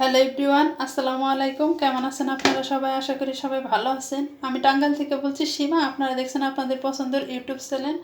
Hello everyone আসসালামু আলাইকুম। কেমন আছেন আপনারা সবাই? আশা করি সবাই ভালো আছেন। আমি টাঙ্গাল থেকে বলছি, সীমা, আপনারা দেখছেন আপনাদের পছন্দের ইউটিউব চ্যানেল।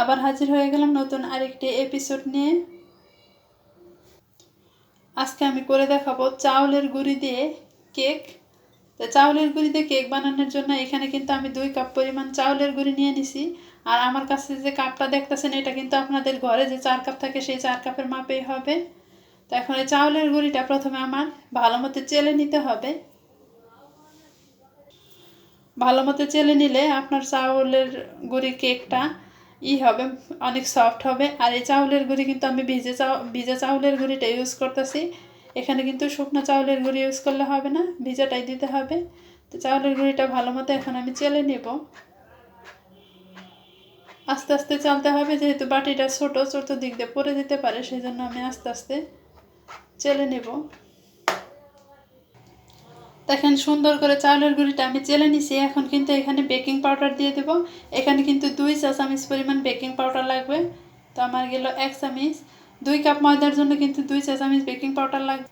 আবার হাজির হয়ে গেলাম নতুন আরেকটি এপিসোড নিয়ে। আজকে আমি করে দেখাবো চাউলের গুঁড়ি দিয়ে কেক। তো চাউলের গুঁড়ি দিয়ে কেক বানানোর জন্য এখানে কিন্তু আমি দুই কাপ পরিমাণ চাউলের গুঁড়ি নিয়ে নিছি। আর আমার কাছে যে কাপটা দেখতেছেন, এটা কিন্তু আপনাদের ঘরে যে চার কাপ থাকে, সেই চার কাপের মাপেই হবে। তো এখন এই চাউলের গুঁড়িটা প্রথমে আমার ভালো মতো চেলে নিতে হবে। ভালো মতো চেলে নিলে আপনার চাউলের গুঁড়ি কেকটা ই হবে, অনেক সফট হবে। আর এই চাউলের গুঁড়ি কিন্তু আমি ভিজে চাউ, ভিজে চাউলের গুঁড়িটা ইউজ করতেছি। এখানে কিন্তু শুকনো চাউলের গুঁড়ি ইউজ করলে হবে না, ভিজাটাই দিতে হবে। তো চাউলের গুঁড়িটা ভালো মতো এখন আমি চেলে নেব। আস্তে আস্তে চালতে হবে, যেহেতু বাটিটা ছোটো, চতুর্দিক দিয়ে পরে যেতে পারে সেই জন্য আমি আস্তে আস্তে চেলে নেব। দেখেন সুন্দর করে চাউলের গুঁড়িটা আমি চেলে নিছি। এখন কিন্তু এখানে বেকিং পাউডার দিয়ে দেব। এখানে কিন্তু দুই চা চামচ পরিমাণ বেকিং পাউডার লাগবে। তো আমার গেল এক চামচ। দুই কাপ ময়দার জন্য কিন্তু দুই চা চামচ বেকিং পাউডার লাগবে।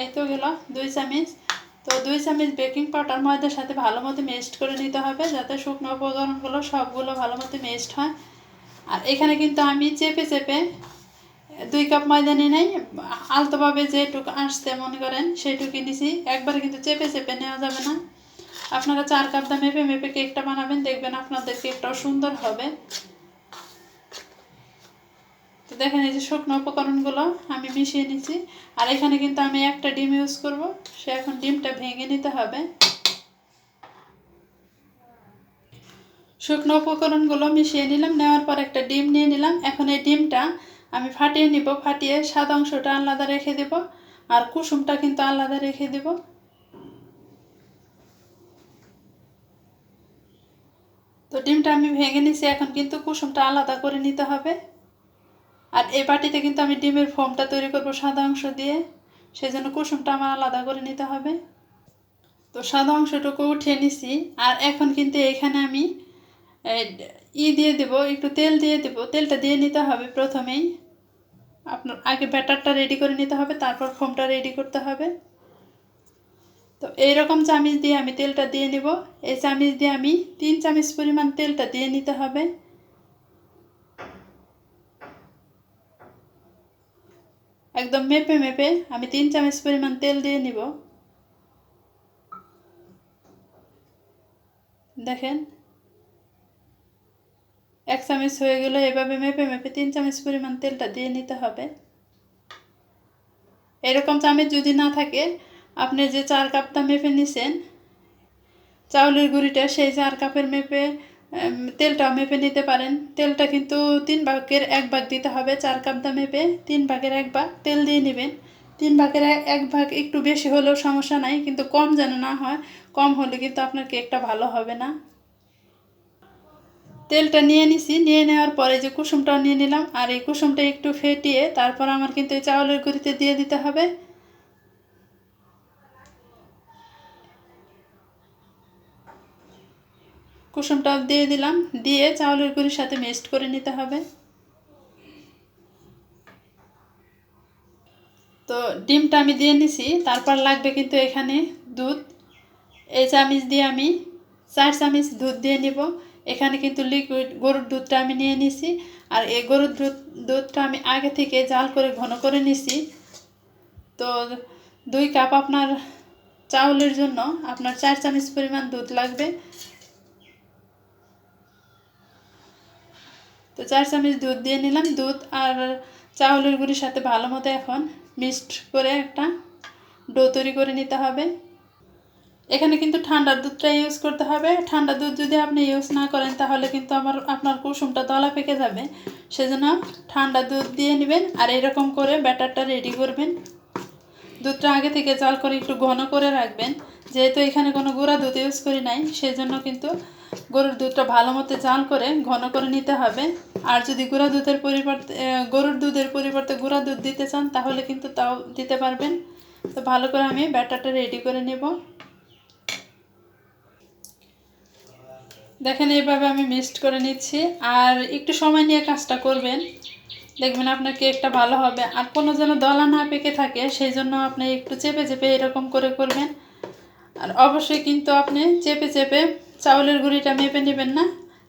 এই তো গেল দুই চামচ। তো দুই চামচ বেকিং পাউডার ময়দার সাথে ভালো মতো মেস্ট করে নিতে হবে যাতে শুকনো উপকরণগুলো সবগুলো ভালো মতো মেস্ট হয়। আর এখানে কিন্তু আমি চেপে চেপে দুই কাপ ময়দা নিয়ে নেই, আলতোভাবে যেটুকু আসতে মনে করেন সেইটুকু নিছি। একবারে কিন্তু চেপে চেপে নেওয়া যাবে না। আপনারা চার কাপ দা মেপে মেপে কেকটা বানাবেন, দেখবেন আপনাদের কেকটাও সুন্দর হবে। তো দেখেন এই যে শুকনো উপকরণগুলো আমি মিশিয়ে নিছি। আর এখানে কিন্তু আমি একটা ডিম ইউজ করব, সে এখন ডিমটা ভেঙে নিতে হবে। শুকনো উপকরণগুলো মিশিয়ে নিলাম, নেওয়ার পর একটা ডিম নিয়ে নিলাম। এখন এই ডিমটা আমি ফাটিয়ে নিব, ফাটিয়ে সাদা অংশটা আলাদা রেখে দেব আর কুসুমটা কিন্তু আলাদা রেখে দেব। তো ডিমটা আমি ভেঙে নিছি, এখন কিন্তু কুসুমটা আলাদা করে নিতে হবে। আর এই বাটিতে কিন্তু আমি ডিমের ফোমটা তৈরি করব সাদা অংশ দিয়ে সেই জন্য কুসুমটা আমার আলাদা করে নিতে হবে। তো সাদা অংশটুকু উঠিয়ে নিছি, আর এখন কিন্তু এখানে আমি ই দিয়ে দেব, একটু তেল দিয়ে দেব। তেলটা দিয়ে নিতে হবে প্রথমেই। আপনার আগে ব্যাটারটা রেডি করে নিতে হবে, তারপর ফোমটা রেডি করতে হবে। তো এইরকম চামিচ দিয়ে আমি তেলটা দিয়ে নিব। এই চামিচ দিয়ে আমি তিন চামচ পরিমাণ তেলটা দিয়ে নিতে হবে। একদম মেপে মেপে আমি তিন চামচ পরিমাণ তেল দিয়ে নিব। দেখেন এক চামচ হয়ে গেলে এভাবে মেপে মেপে তিন চামচ পরিমাণ তেলটা দিয়ে নিতে হবে। এরকম চামচ যদি না থাকে, আপনি যে চার কাপটা মেপে নিছেন, চাউলের গুঁড়িটা সেই চার কাপের মেপে তেলটাও মেপে নিতে পারেন। তেলটা কিন্তু তিন ভাগের এক ভাগ দিতে হবে। চার কাপ দা মেপে তিন ভাগের এক ভাগ তেল দিয়ে নেবেন। তিন ভাগের এক ভাগ একটু বেশি হলেও সমস্যা নাই, কিন্তু কম যেন না হয়, কম হলে কিন্তু আপনার কেকটা ভালো হবে না। তেলটা নিয়ে নিছি, নিয়ে নেওয়ার পরে যে কুসুমটাও নিয়ে নিলাম, আর এই কুসুমটা একটু ফেটিয়ে তারপর আমার কিন্তু এই চাউলের গুঁড়িতে দিয়ে দিতে হবে। কুসুমটা দিয়ে দিলাম, দিয়ে চাউলের গুঁড়ির সাথে মিক্সড করে নিতে হবে। তো ডিমটা আমি দিয়ে নিছি, তারপর লাগবে কিন্তু এখানে দুধ। এই চামিচ দিয়ে আমি চার চামিচ দুধ দিয়ে নিব। এখানে কিন্তু লিকুইড গরুর দুধটা আমি নিয়ে নিছি, আর এই গরুর দুধ, দুধটা আমি আগে থেকে জাল করে ঘন করে নিছি। তো দুই কাপ আপনার চাউলের জন্য আপনার চার চামচ পরিমাণ দুধ লাগবে। তো চার চামচ দুধ দিয়ে নিলাম, দুধ আর চাউলের গুঁড়ির সাথে ভালো মতো এখন মিক্সড করে একটা ডো তৈরি করে নিতে হবে। এখানে কিন্তু ঠান্ডা দুধটা ইউজ করতে হবে। ঠান্ডা দুধ যদি আপনি ইউজ না করেন, তাহলে কিন্তু আমার, আপনার কুসুমটা দলা পেকে যাবে। সেজন্য ঠান্ডা দুধ দিয়ে নেবেন আর এরকম করে ব্যাটারটা রেডি করবেন। দুধটা আগে থেকে জল করে একটু ঘন করে রাখবেন। যেহেতু এখানে কোনো গুঁড়া দুধ ইউজ করি নাই, সেজন্য কিন্তু গরুর দুধটা ভালো মতো জাল করে ঘন করে নিতে হবে। আর যদি গুঁড়া দুধের পরিবর্তে গরুর দুধের পরিবর্তে গুঁড়া দুধ দিতে চান, তাহলে কিন্তু তাও দিতে পারবেন। তো ভালো করে আমি ব্যাটারটা রেডি করে নেব। দেখেন, এইভাবে আমি মিক্সড করে নিচ্ছি। আর একটু সময় নিয়ে কাজটা করবেন। দেখবেন আপনার কেকটা ভালো হবে। আর কোনো যেন দলা না পেকে থাকে, সেই জন্য আপনি একটু চেপে চেপে এরকম করে করবেন। আর অবশ্যই কিন্তু আপনি চেপে চেপে চাউলের গুঁড়িটা মেপে নেবেন না।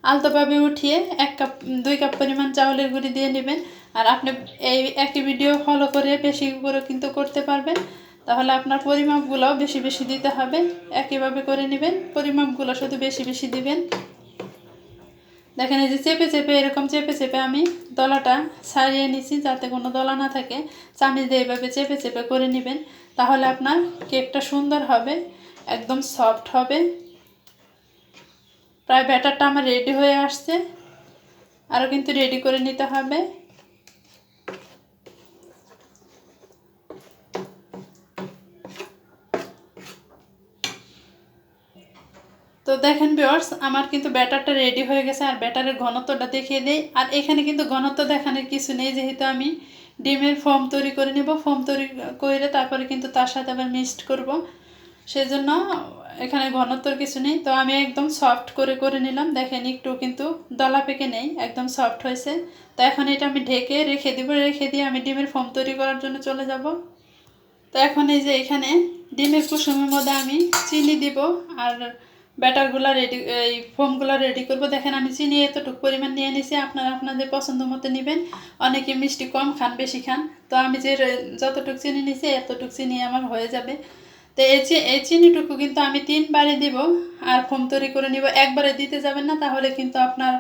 আলতোভাবে উঠিয়ে এক কাপ, দুই কাপ পরিমাণ চাউলের গুঁড়ি দিয়ে নেবেন। আর আপনি এই একই ভিডিও ফলো করে বেশি করে কিন্তু করতে পারবেন। তাহলে আপনার পরিমাপগুলোও বেশি বেশি দিতে হবে। একইভাবে করে নেবেন। পরিমাপগুলো শুধু বেশি বেশি দিবেন। দেখেন এই যে চেপে চেপে, এরকম চেপে চেপে আমি দলাটা ছাড়িয়ে নিছি যাতে কোনো দলা না থাকে। চামিচ দিয়ে এভাবে চেপে চেপে করে নেবেন। তাহলে আপনার কেকটা সুন্দর হবে, একদম সফট হবে। প্রায় ব্যাটারটা আমার রেডি হয়ে আসছে। আরও কিন্তু রেডি করে নিতে হবে। তো দেখেন বিয়ার্স আমার কিন্তু ব্যাটারটা রেডি হয়ে গেছে আর ব্যাটারের ঘনত্বটা দেখিয়ে দিই। আর এখানে কিন্তু ঘনত্ব দেখানোর কিছু নেই, যেহেতু আমি ডিমের ফর্ম তৈরি করে নেব। ফর্ম তৈরি করে তারপরে কিন্তু তার সাথে আবার মিক্সড করব। সেজন্য এখানে ঘনত্বর কিছু নেই। তো আমি একদম সফট করে করে নিলাম। দেখেন একটু কিন্তু দলা পেকে নেই, একদম সফট হয়েছে। তো এখন এটা আমি ঢেকে রেখে দিব। রেখে দিয়ে আমি ডিমের ফর্ম তৈরি করার জন্য চলে যাব। তো এখন এই যে এখানে ডিমের কুসুমের মধ্যে আমি চিনি দিব। আর ব্যাটারগুলো রেডি এই ফোমগুলো রেডি করব। দেখেন, আমি চিনি এতটুকু পরিমাণ নিয়ে নিছি, আপনারা আপনাদের পছন্দ মতো নেবেন। অনেকে মিষ্টি কম খান, বেশি খান। তো আমি যে যতটুকু চিনি নিছি, এতটুকু চিনি আমার হয়ে যাবে। তো এই এই চিনিটুকু কিন্তু আমি তিনবারে দিব, আর ফোম তৈরি করে নিব। একবারে দিতে যাবেন না, তাহলে কিন্তু আপনার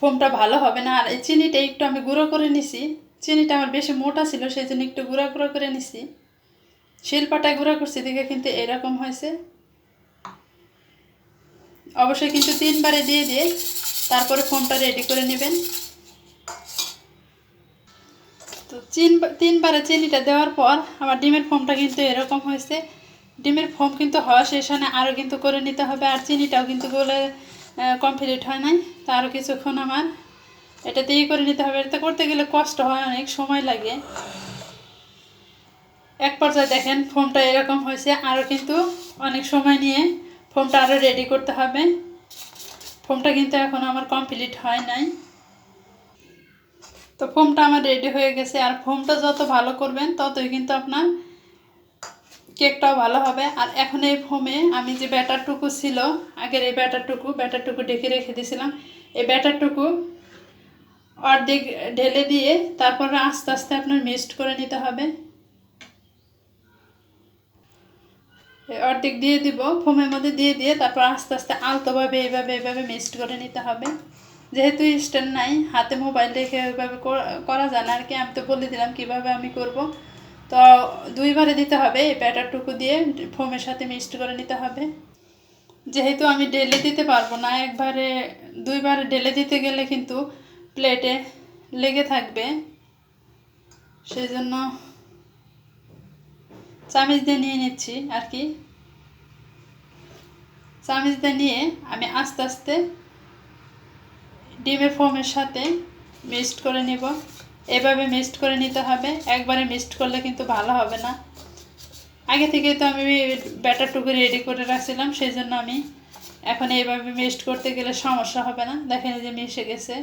ফোমটা ভালো হবে না। আর এই চিনিটা একটু আমি গুঁড়ো করে নিছি। চিনিটা আমার বেশি মোটা ছিল, সেই জন্য একটু গুঁড়া, গুঁড়ো করে নিছি। শিলপাটায় গুঁড়া করছি, দেখে কিন্তু এরকম হয়েছে। অবশ্যই কিন্তু তিনবারে দিয়ে দিয়ে তারপরে ফোনটা রেডি করে নেবেন। তো চিন তিনবারে চিনিটা দেওয়ার পর আমার ডিমের ফোমটা কিন্তু এরকম হয়েছে। ডিমের ফোম কিন্তু হওয়া শেষে আরও কিন্তু করে নিতে হবে আর চিনিটাও কিন্তু বলে কমপ্লিট হয় নাই। তা আরও কিছুক্ষণ আমার এটা দিয়েই করে নিতে হবে। এটা করতে গেলে কষ্ট হয়, অনেক সময় লাগে। এক পর্যায়ে দেখেন ফোমটা এরকম হয়েছে, আরও কিন্তু অনেক সময় নিয়ে ফোমটা আরও রেডি করতে হবে। ফোমটা কিন্তু এখন আমার কমপ্লিট হয় নাই। তো ফোমটা আমার রেডি হয়ে গেছে, আর ফোমটা যত ভালো করবেন, ততই কিন্তু আপনার কেকটাও ভালো হবে। আর এখন এই ফোমে আমি যে ব্যাটারটুকু ছিল, আগের এই ব্যাটারটুকু ব্যাটারটুকু ডেকে রেখে দিয়েছিলাম। এই ব্যাটারটুকু অর্ধেক ঢেলে দিয়ে তারপরে আস্তে আস্তে আপনার মিক্সড করে নিতে হবে। অর্ধেক দিয়ে দিব, ফোমের মধ্যে দিয়ে দিয়ে তারপর আস্তে আস্তে আলতোভাবে এইভাবে এইভাবে মিক্সড করে নিতে হবে। যেহেতু স্ট্যান্ড নাই, হাতে মোবাইল রেখে ওইভাবে করা যায় না আর কি, আমি তো বলে দিলাম কীভাবে আমি করব। তো দুইবারে দিতে হবে, এই ব্যাটারটুকু দিয়ে ফোমের সাথে মিক্সড করে নিতে হবে। যেহেতু আমি ডেলে দিতে পারব না, একবারে দুইবারে ডেলে দিতে গেলে কিন্তু প্লেটে লেগে থাকবে। সেই জন্য চামিচ দিয়ে নিয়ে নিচ্ছি আর কি। চামিচ দিয়ে নিয়ে আমি আস্তে আস্তে ডিমের ফোমের সাথে মিক্সড করে নিব। এভাবে মিক্সড করে নিতে হবে। একবারে মিক্সড করলে কিন্তু ভালো হবে না। আগে থেকে তো আমি ব্যাটারটুকু রেডি করে রাখছিলাম সেই জন্য আমি এখন এইভাবে মিক্সড করতে গেলে সমস্যা হবে না। দেখেন যে মিশে গেছে।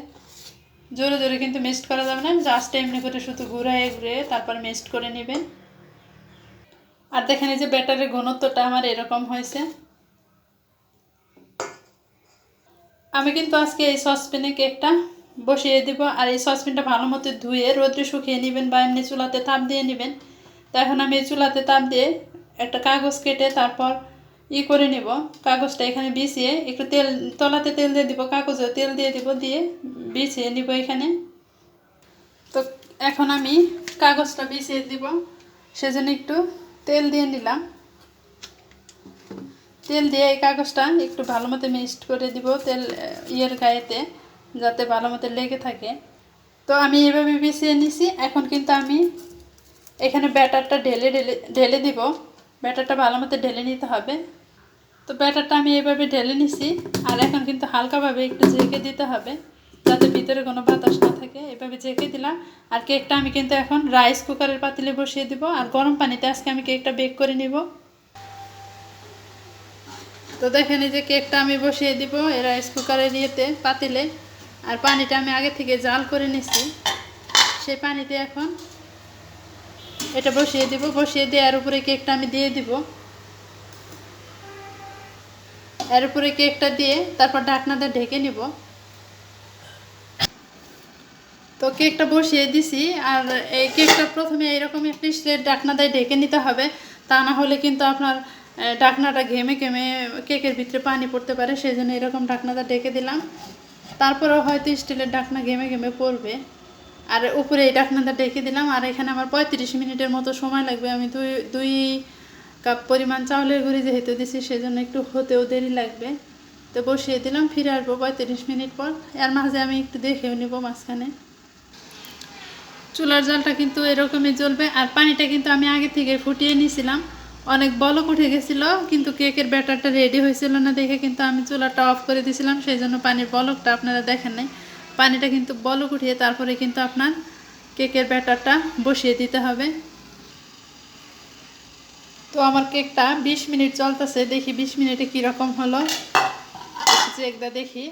জোরে জোরে কিন্তু মিক্সড করা যাবে না। জাস্ট এমনি করে শুধু ঘুরাই ঘুরে তারপর মিক্সড করে নেবেন। আর দেখেন এই যে ব্যাটারের ঘনত্বটা আমার এরকম হয়েছে। আমি কিন্তু আজকে এই সসপ্যানে কেকটা বসিয়ে দিব আর এই সসপ্যানটা ভালো মতো ধুয়ে রোদ্রে শুকিয়ে নেবেন বা এমনি চুলাতে তাপ দিয়ে নেবেন। তো এখন আমি এই চুলাতে তাপ দিয়ে একটা কাগজ কেটে তারপর ই করে নিব। কাগজটা এখানে বিছিয়ে একটু তেল, তলাতে তেল দিয়ে দিব কাগজে তেল দিয়ে দিব, দিয়ে বিছিয়ে নিব এখানে। তো এখন আমি কাগজটা বিছিয়ে দিব, সেজন্য একটু তেল দিয়ে নিলাম। তেল দিয়ে এই কাগজটা একটু ভালো মতো মিক্সড করে দিব তেল ইয়ের গায়েতে, যাতে ভালো মতো লেগে থাকে। তো আমি এভাবে বিছিয়ে নিছি। এখন কিন্তু আমি এখানে ব্যাটারটা ঢেলে ঢেলে ঢেলে দিব। ব্যাটারটা ভালো মতো ঢেলে নিতে হবে। তো ব্যাটারটা আমি এভাবে ঢেলে নিছি। আর এখন কিন্তু হালকাভাবে একটু ঝেঁকে দিতে হবে। যাতে ভিতরে কোনো বাতাস না থাকে, এভাবে ঝেঁকে দিলাম। আর কেকটা আমি কিন্তু এখন রাইস কুকারের পাতিলে বসিয়ে দিব। আর গরম পানিতে আজকে আমি কেকটা বেক করে নিব। তো দেখেন যে কেকটা আমি বসিয়ে দিব এই রাইস কুকারের ইয়েতে, পাতিলে। আর পানিটা আমি আগে থেকে জাল করে নিছি। সেই পানিতে এখন এটা বসিয়ে দিব। বসিয়ে দেওয়ার উপরে কেকটা আমি দিয়ে দিব। এর উপরে কেকটা দিয়ে তারপর ঢাকনাটা ঢেকে নিব। তো কেকটা বসিয়ে দিছি, আর এই কেকটা প্রথমে এইরকম একটি স্লেট ঢাকনা দিয়ে ঢেকে নিতে হবে, তা না হলে কিন্তু আপনার ডাকনাটা ঘেমে ঘেমে কেকের ভিতরে পানি পড়তে পারে সেই জন্য এরকম ডাকনাটা ঢেকে দিলাম। তারপরেও হয়তো স্টিলের ডাকনা ঘেমে ঘেমে পড়বে। আর উপরে এই ডাকনাটা ঢেকে দিলাম, আর এখানে আমার পঁয়ত্রিশ মিনিটের মতো সময় লাগবে, আমি দুই দুই কাপ পরিমাণ চাউলের গুঁড়ি যেহেতু দিছি, সেজন্য একটু হতেও দেরি লাগবে। তো বসিয়ে দিলাম, ফিরে আসব পঁয়ত্রিশ মিনিট পর, এর মাঝে আমি একটু দেখেও নিব মাঝখানে। চুলার জলটা কিন্তু এরকমই জ্বলবে, আর পানিটা কিন্তু আমি আগে থেকে ফুটিয়ে নিয়েছিলাম। অনেক বলক উঠে গেছিল, কিন্তু কেকের ব্যাটারটা রেডি হয়েছিল না দেখে কিন্তু আমি চুলাটা অফ করে দিয়েছিলাম, সেই জন্য পানির বলকটা আপনারা দেখেন নাই। পানিটা কিন্তু বলক উঠিয়ে তারপরে কিন্তু আপনার কেকের ব্যাটারটা বসিয়ে দিতে হবে। তো আমার কেকটা বিশ মিনিট চলতেছে, দেখি বিশ মিনিটে কীরকম হলো। চেকটা দেখি।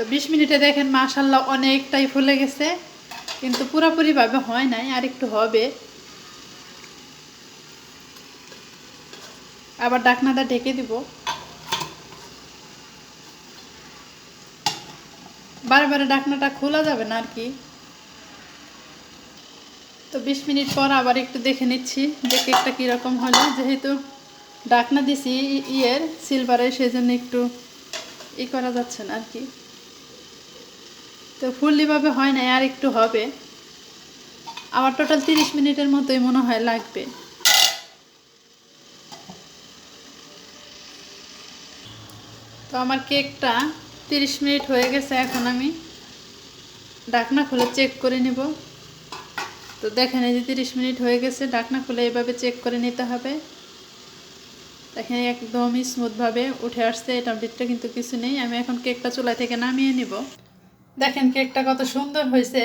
তো বিশ মিনিটে দেখেন মাশাল্লাহ অনেকটাই ফুলে গেছে, কিন্তু পুরোপুরিভাবে হয় নাই, আর একটু হবে। আবার ডাকনাটা ঢেকে দিব। বারে ডাকনাটা খোলা যাবে না আর কি। তো বিশ মিনিট পর আবার একটু দেখে নিচ্ছি যে কেকটা কীরকম হলো। যেহেতু ডাকনা দিছি ইয়ের সিলভারে সেজন্য একটু ই করা যাচ্ছে না আর কি। তো ফুললিভাবে হয় না আর একটু হবে। আমার টোটাল তিরিশ মিনিটের মতোই মনে হয় লাগবে। তো আমার কেকটা তিরিশ মিনিট হয়ে গেছে এখন আমি। ঢাকনা খুলে চেক করে নিব। তো দেখেন এই যে তিরিশ মিনিট হয়ে গেছে ঢাকনা খুলে এভাবে চেক করে নিতে হবে। দেখেন একদমই স্মুথভাবে উঠে আসছে এটা ভিতরে কিন্তু কিছু নেই। আমি এখন কেকটা চুলা থেকে নামিয়ে নিব। দেখেন কেকটা কত সুন্দর হয়েছে।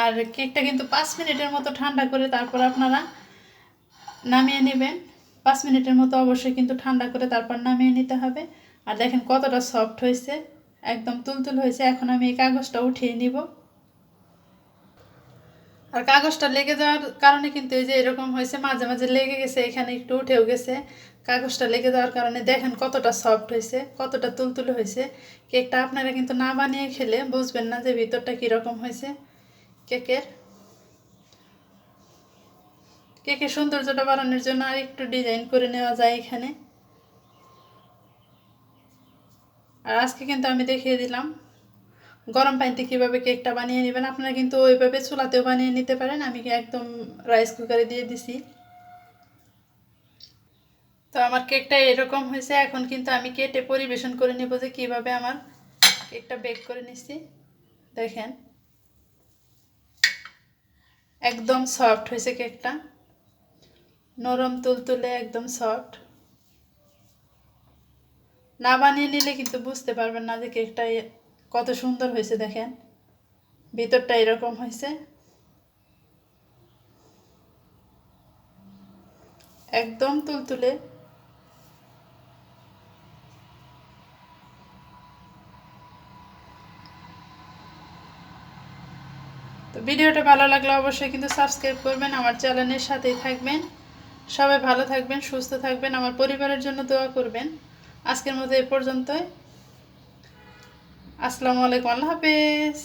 আর কেকটা কিন্তু পাঁচ মিনিটের মতো ঠান্ডা করে তারপর আপনারা নামিয়ে নেবেন। পাঁচ মিনিটের মতো অবশ্যই কিন্তু ঠান্ডা করে তারপর নামিয়ে নিতে হবে। আর দেখেন কতটা সফট হয়েছে, একদম তুলতুল হয়েছে। এখন আমি এই কাগজটা উঠিয়ে নিব। আর কাগজটা লেগে যাওয়ার কারণে কিন্তু এই যে এরকম হয়েছে, মাঝে মাঝে লেগে গেছে, এখানে একটু উঠেও গেছে। কাগজটা লেগে যাওয়ার কারণে দেখেন কতটা সফট হয়েছে, কতটা তুলতুলে হয়েছে। কেকটা আপনারা কিন্তু না বানিয়ে খেলে বুঝবেন না যে ভিতরটা কীরকম হয়েছে কেকের। কেকের সৌন্দর্যটা বাড়ানোর জন্য আর একটু ডিজাইন করে নেওয়া যায় এখানে। আর আজকে কিন্তু আমি দেখিয়ে দিলাম গরম পানিতে কীভাবে কেকটা বানিয়ে নেবেন। আপনারা কিন্তু ওইভাবে চুলাতেও বানিয়ে নিতে পারেন। আমি একদম রাইস কুকারে দিয়ে দিছি। তো আমার কেকটা এরকম হয়েছে, এখন কিন্তু আমি কেটে পরিবেশন করে নেব যে কীভাবে আমার কেকটা বেক করে নিচ্ছি দেখেন। একদম সফট হয়েছে কেকটা। নরম তুলতুলে, একদম সফট। না বানিয়ে নিলে কিন্তু বুঝতে পারবেন না যে কেকটা কত সুন্দর হয়েছে, দেখেন। ভিতরটা এরকম হয়েছে। একদম তুলতুলে। ভিডিওটা ভালো লাগলে অবশ্যই কিন্তু সাবস্ক্রাইব করবেন, আমার চ্যানেলের সাথেই থাকবেন। সবাই ভালো থাকবেন, সুস্থ থাকবেন, আমার পরিবারের জন্য দোয়া করবেন। আজকের মতো এ পর্যন্তই। আসসালামু আলাইকুম, আল্লাহ হাফেজ।